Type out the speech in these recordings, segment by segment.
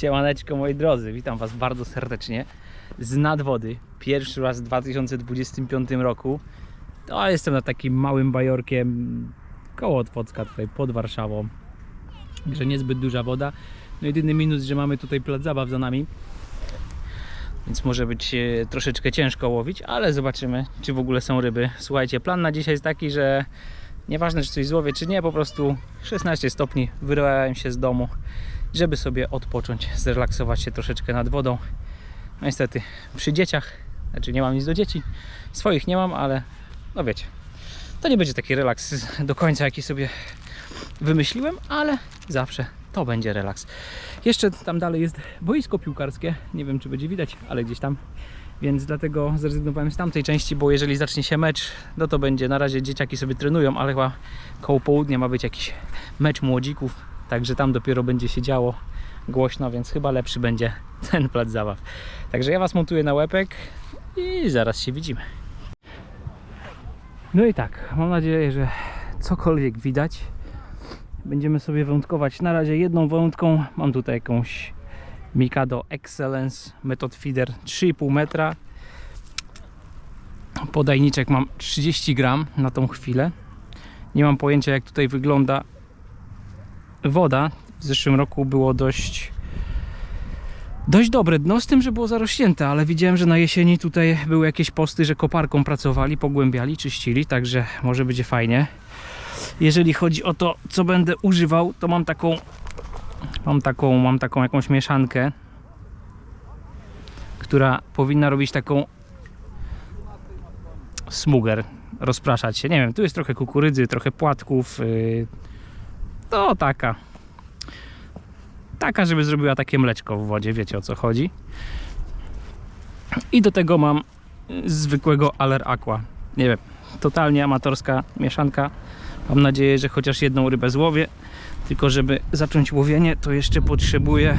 Siemaneczko moi drodzy, witam was bardzo serdecznie z nadwody. Pierwszy raz w 2025 roku. To jestem na takim małym bajorkiem koło Otwocka, tutaj pod Warszawą. Także niezbyt duża woda. No jedyny minus, że mamy tutaj plac zabaw za nami. Więc może być e, troszeczkę ciężko łowić, ale zobaczymy, czy w ogóle są ryby. Słuchajcie, plan na dzisiaj jest taki, że nieważne, czy coś złowię, czy nie, po prostu 16 stopni, wyrwałem się z domu, żeby sobie odpocząć, zrelaksować się troszeczkę nad wodą. No niestety, przy dzieciach, znaczy nie mam nic do dzieci, swoich nie mam, ale no wiecie, to nie będzie taki relaks do końca, jaki sobie wymyśliłem, ale zawsze to będzie relaks. Jeszcze tam dalej jest boisko piłkarskie, nie wiem czy będzie widać, ale gdzieś tam. Więc dlatego zrezygnowałem z tamtej części, bo jeżeli zacznie się mecz, no to będzie na razie dzieciaki sobie trenują, ale chyba koło południa ma być jakiś mecz młodzików, także tam dopiero będzie się działo głośno, więc chyba lepszy będzie ten plac zabaw. Także ja Was montuję na łepek i zaraz się widzimy. No i tak, mam nadzieję, że cokolwiek widać. Będziemy sobie wędkować na razie jedną wędką. Mam tutaj jakąś Mikado Excellence Method Feeder 3,5 metra. Podajniczek mam 30 gram na tą chwilę. Nie mam pojęcia jak tutaj wygląda woda. W zeszłym roku było dość dość dobre dno, z tym, że było zarośnięte, ale widziałem, że na jesieni tutaj były jakieś posty, że koparką pracowali, pogłębiali, czyścili, także może będzie fajnie. Jeżeli chodzi o to, co będę używał, to mam taką mam taką, mam taką jakąś mieszankę, która powinna robić taką smuger, rozpraszać się. Nie wiem, tu jest trochę kukurydzy, trochę płatków. Yy, to taka. Taka, żeby zrobiła takie mleczko w wodzie, wiecie o co chodzi. I do tego mam zwykłego Aller Aqua. Nie wiem, totalnie amatorska mieszanka. Mam nadzieję, że chociaż jedną rybę złowię. Tylko żeby zacząć łowienie, to jeszcze potrzebuję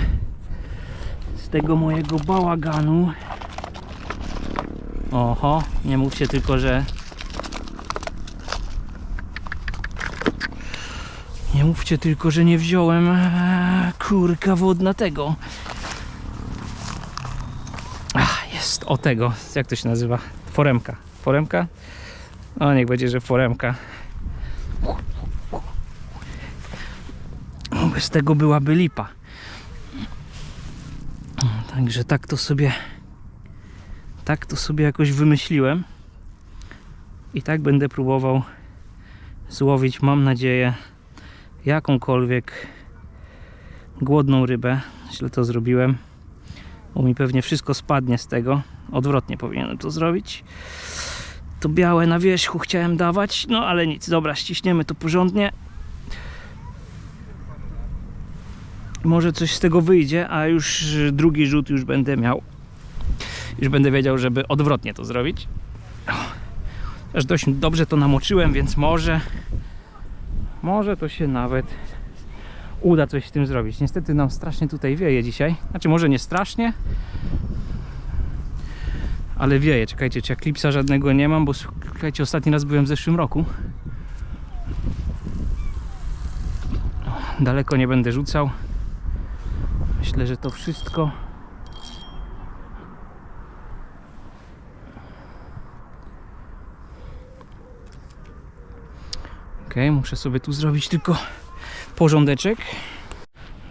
z tego mojego bałaganu. Oho, nie mówcie tylko, że Nie mówcie tylko, że nie wziąłem eee, kurka wodnatego. Ach, jest o tego. Jak to się nazywa? Foremka. Foremka? O, niech będzie, że foremka. No, Bez tego byłaby lipa. Także tak to sobie tak to sobie jakoś wymyśliłem. I tak będę próbował złowić, mam nadzieję, jakąkolwiek głodną rybę. Źle to zrobiłem. Bo mi pewnie wszystko spadnie z tego. Odwrotnie powinienem to zrobić. To białe na wierzchu chciałem dawać, no ale nic. Dobra, ściśniemy to porządnie. Może coś z tego wyjdzie, a już drugi rzut już będę miał. Już będę wiedział, żeby odwrotnie to zrobić. Też dość dobrze to namoczyłem, więc może może to się nawet uda coś z tym zrobić. Niestety nam strasznie tutaj wieje dzisiaj. Znaczy może nie strasznie, ale wieje. Czekajcie, czy klipsa żadnego nie mam, bo słuchajcie, ostatni raz byłem w zeszłym roku. Daleko nie będę rzucał. Myślę, że to wszystko. Ok, muszę sobie tu zrobić tylko porządeczek.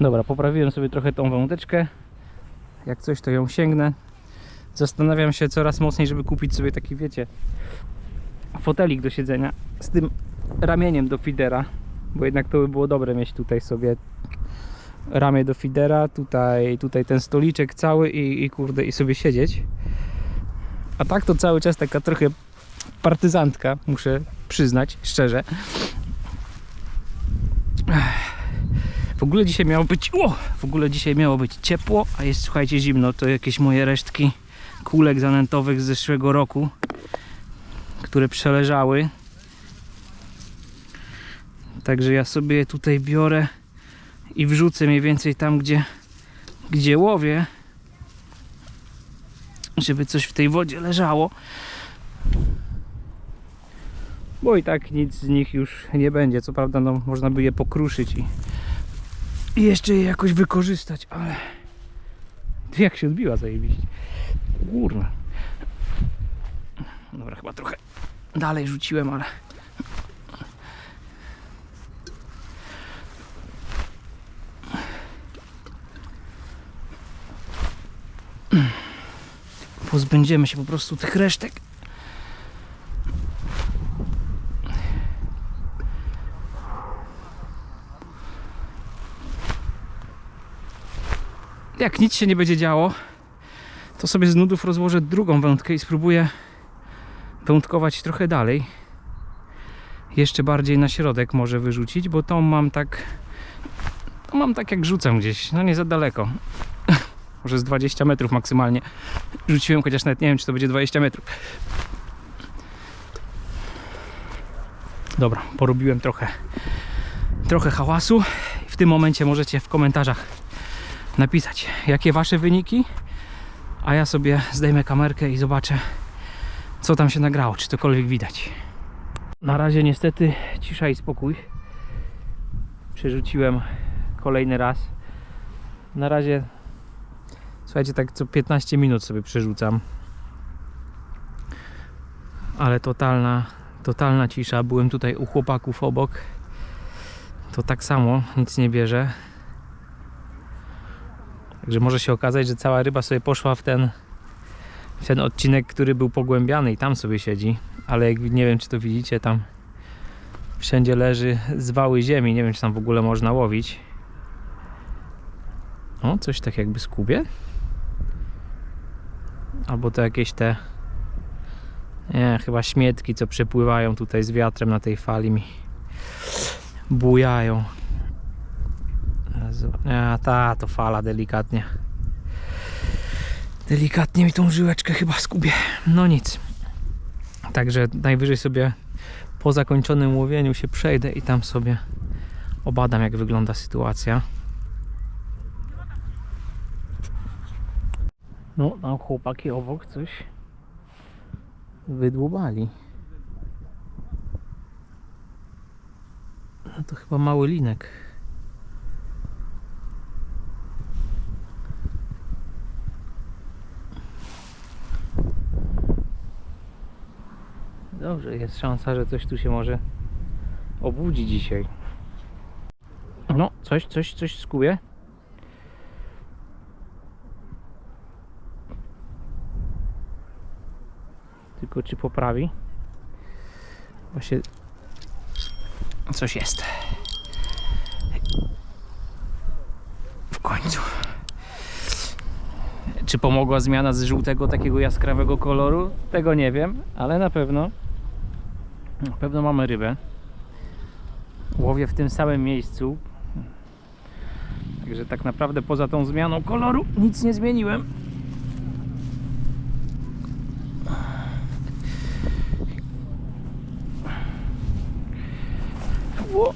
Dobra, poprawiłem sobie trochę tą wąteczkę. Jak coś, to ją sięgnę. Zastanawiam się coraz mocniej, żeby kupić sobie taki, wiecie, fotelik do siedzenia z tym ramieniem do fidera, bo jednak to by było dobre mieć tutaj sobie ramię do fidera, tutaj, tutaj ten stoliczek cały i, i kurde, i sobie siedzieć. A tak to cały czas taka trochę partyzantka, muszę przyznać, szczerze. W ogóle dzisiaj miało być, o, w ogóle dzisiaj miało być ciepło, a jest słuchajcie zimno. To jakieś moje resztki kulek zanętowych z zeszłego roku, które przeleżały. Także ja sobie je tutaj biorę i wrzucę mniej więcej tam, gdzie, gdzie łowię, żeby coś w tej wodzie leżało bo i tak nic z nich już nie będzie. Co prawda, no, można by je pokruszyć i, i jeszcze je jakoś wykorzystać, ale jak się odbiła zajebiście. Kurwa. Dobra, chyba trochę dalej rzuciłem, ale... Pozbędziemy się po prostu tych resztek. Jak nic się nie będzie działo, to sobie z nudów rozłożę drugą wędkę i spróbuję wędkować trochę dalej. Jeszcze bardziej na środek może wyrzucić, bo tą mam tak. To mam tak jak rzucam gdzieś, no nie za daleko. Może z 20 metrów maksymalnie rzuciłem, chociaż nawet nie wiem, czy to będzie 20 metrów. Dobra, porobiłem trochę, trochę hałasu. W tym momencie możecie w komentarzach napisać, jakie wasze wyniki, a ja sobie zdejmę kamerkę i zobaczę, co tam się nagrało, czy cokolwiek widać. Na razie niestety cisza i spokój. Przerzuciłem kolejny raz. Na razie, słuchajcie, tak co 15 minut sobie przerzucam. Ale totalna, totalna cisza. Byłem tutaj u chłopaków obok. To tak samo, nic nie bierze. Także może się okazać, że cała ryba sobie poszła w ten, w ten odcinek, który był pogłębiany i tam sobie siedzi. Ale jak nie wiem, czy to widzicie, tam wszędzie leży zwały ziemi. Nie wiem, czy tam w ogóle można łowić. O, coś tak jakby skubie. Albo to jakieś te. Nie, chyba śmietki, co przepływają tutaj z wiatrem na tej fali mi bujają. Jezu. A ta to fala delikatnie. Delikatnie mi tą żyłeczkę chyba skubie. No nic. Także najwyżej sobie po zakończonym łowieniu się przejdę i tam sobie obadam jak wygląda sytuacja. No, tam chłopaki obok coś wydłubali. No to chyba mały linek. Dobrze, jest szansa, że coś tu się może obudzi dzisiaj. No, coś, coś, coś skuje. Tylko czy poprawi? Właśnie coś jest. W końcu. Czy pomogła zmiana z żółtego takiego jaskrawego koloru? Tego nie wiem, ale na pewno na pewno mamy rybę. Łowię w tym samym miejscu. Także tak naprawdę poza tą zmianą koloru nic nie zmieniłem. Ło.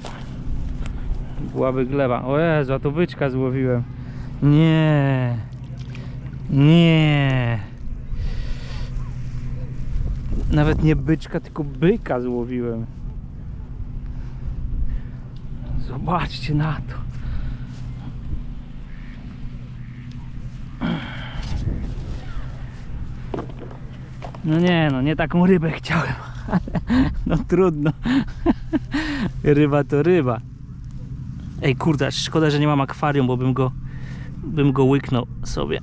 Byłaby gleba. O Jezu, a byczka złowiłem. Nie. Nie. Nawet nie byczka, tylko byka złowiłem. Zobaczcie na to. No nie, no nie taką rybę chciałem, no trudno. Ryba to ryba. Ej kurde, szkoda, że nie mam akwarium, bo bym go bym go łyknął sobie.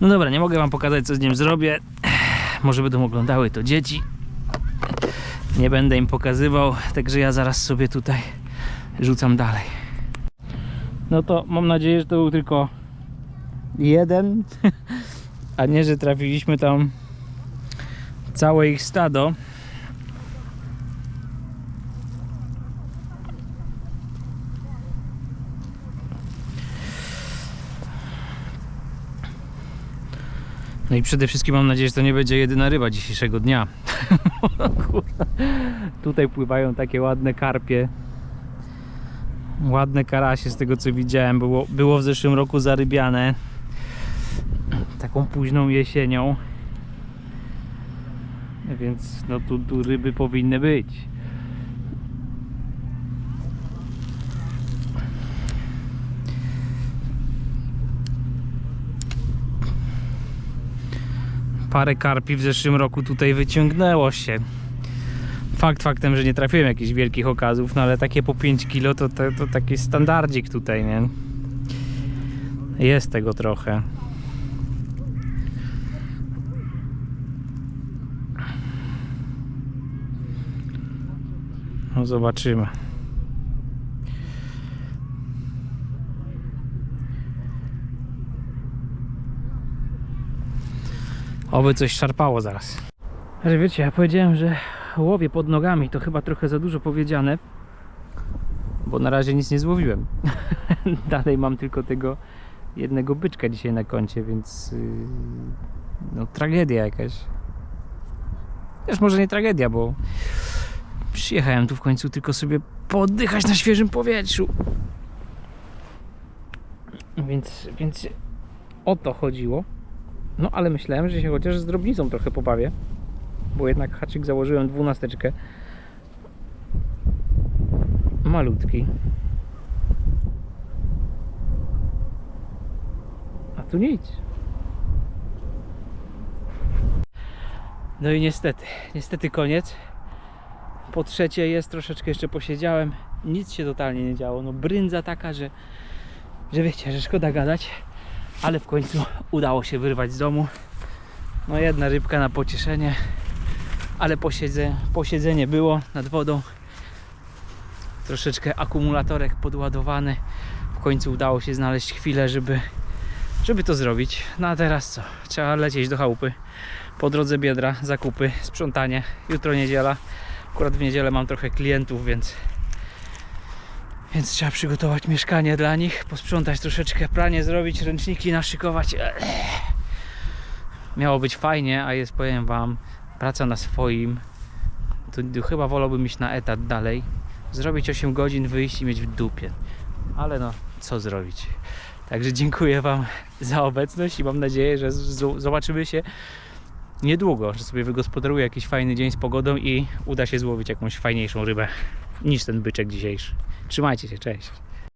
No dobra, nie mogę wam pokazać co z nim zrobię. Może będą oglądały to dzieci. Nie będę im pokazywał, także ja zaraz sobie tutaj rzucam dalej. No to mam nadzieję, że to był tylko jeden, a nie, że trafiliśmy tam całe ich stado. No i przede wszystkim mam nadzieję, że to nie będzie jedyna ryba dzisiejszego dnia. Tutaj pływają takie ładne karpie. Ładne karasie z tego co widziałem. Było, było w zeszłym roku zarybiane. Taką późną jesienią. Więc no tu, tu ryby powinny być. Parę karpi w zeszłym roku tutaj wyciągnęło się. Fakt faktem, że nie trafiłem jakichś wielkich okazów, no ale takie po 5 kilo to, to, to taki standardzik tutaj, nie? Jest tego trochę. No zobaczymy. Oby coś szarpało zaraz. Ale wiecie, ja powiedziałem, że łowię pod nogami, to chyba trochę za dużo powiedziane. Bo na razie nic nie złowiłem. Dalej mam tylko tego jednego byczka dzisiaj na koncie, więc yy, no tragedia jakaś. Też może nie tragedia, bo przyjechałem tu w końcu tylko sobie pooddychać na świeżym powietrzu. Więc, więc o to chodziło. No ale myślałem, że się chociaż z drobnicą trochę pobawię. Bo jednak haczyk założyłem dwunasteczkę. Malutki. A tu nic. No i niestety, niestety koniec. Po trzecie jest, troszeczkę jeszcze posiedziałem. Nic się totalnie nie działo. No bryndza taka, że, że wiecie, że szkoda gadać. Ale w końcu udało się wyrwać z domu. No jedna rybka na pocieszenie. Ale posiedze, posiedzenie było nad wodą. Troszeczkę akumulatorek podładowany. W końcu udało się znaleźć chwilę, żeby, żeby to zrobić. No a teraz co? Trzeba lecieć do chałupy. Po drodze biedra, zakupy, sprzątanie. Jutro niedziela. Akurat w niedzielę mam trochę klientów, więc więc trzeba przygotować mieszkanie dla nich, posprzątać troszeczkę, pranie zrobić, ręczniki naszykować. Miało być fajnie, a jest, powiem wam, praca na swoim. To, chyba wolałbym iść na etat dalej. Zrobić 8 godzin, wyjść i mieć w dupie. Ale no, co zrobić. Także dziękuję wam za obecność i mam nadzieję, że zobaczymy się niedługo, że sobie wygospodaruję jakiś fajny dzień z pogodą i uda się złowić jakąś fajniejszą rybę niż ten byczek dzisiejszy. 芝麻姐姐，这一下。